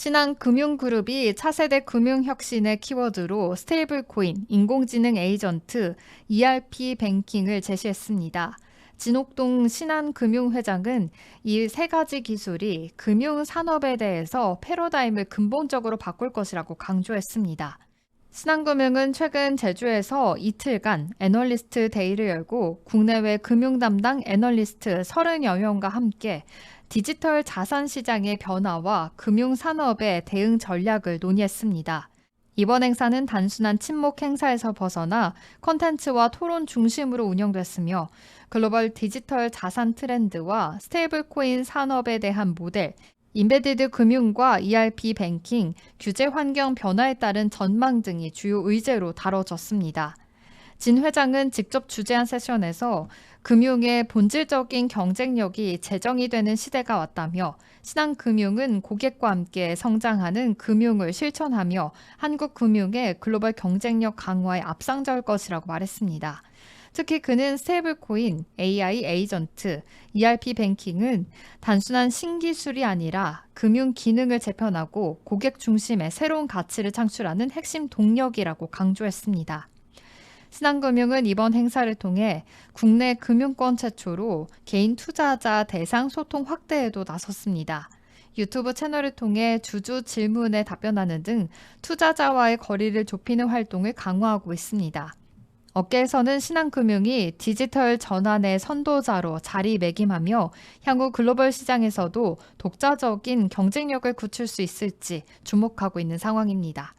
신한금융그룹이 차세대 금융혁신의 키워드로 스테이블 코인, 인공지능 에이전트, ERP 뱅킹을 제시했습니다. 진옥동 신한금융회장은 이 세 가지 기술이 금융산업에 대해서 패러다임을 근본적으로 바꿀 것이라고 강조했습니다. 신한금융은 최근 제주에서 이틀간 애널리스트 데이를 열고 국내외 금융 담당 애널리스트 30여 명과 함께 디지털 자산 시장의 변화와 금융 산업의 대응 전략을 논의했습니다. 이번 행사는 단순한 친목 행사에서 벗어나 콘텐츠와 토론 중심으로 운영됐으며 글로벌 디지털 자산 트렌드와 스테이블 코인 산업에 대한 모델, 인베디드 금융과 ERP 뱅킹, 규제 환경 변화에 따른 전망 등이 주요 의제로 다뤄졌습니다. 진 회장은 직접 주재한 세션에서 금융의 본질적인 경쟁력이 재정이 되는 시대가 왔다며 신한금융은 고객과 함께 성장하는 금융을 실천하며 한국 금융의 글로벌 경쟁력 강화에 앞장설 것이라고 말했습니다. 특히 그는 스테이블 코인, AI 에이전트, ERP 뱅킹은 단순한 신기술이 아니라 금융 기능을 재편하고 고객 중심의 새로운 가치를 창출하는 핵심 동력이라고 강조했습니다. 신한금융은 이번 행사를 통해 국내 금융권 최초로 개인 투자자 대상 소통 확대에도 나섰습니다. 유튜브 채널을 통해 주주 질문에 답변하는 등 투자자와의 거리를 좁히는 활동을 강화하고 있습니다. 업계에서는 신한금융이 디지털 전환의 선도자로 자리매김하며 향후 글로벌 시장에서도 독자적인 경쟁력을 굳힐 수 있을지 주목하고 있는 상황입니다.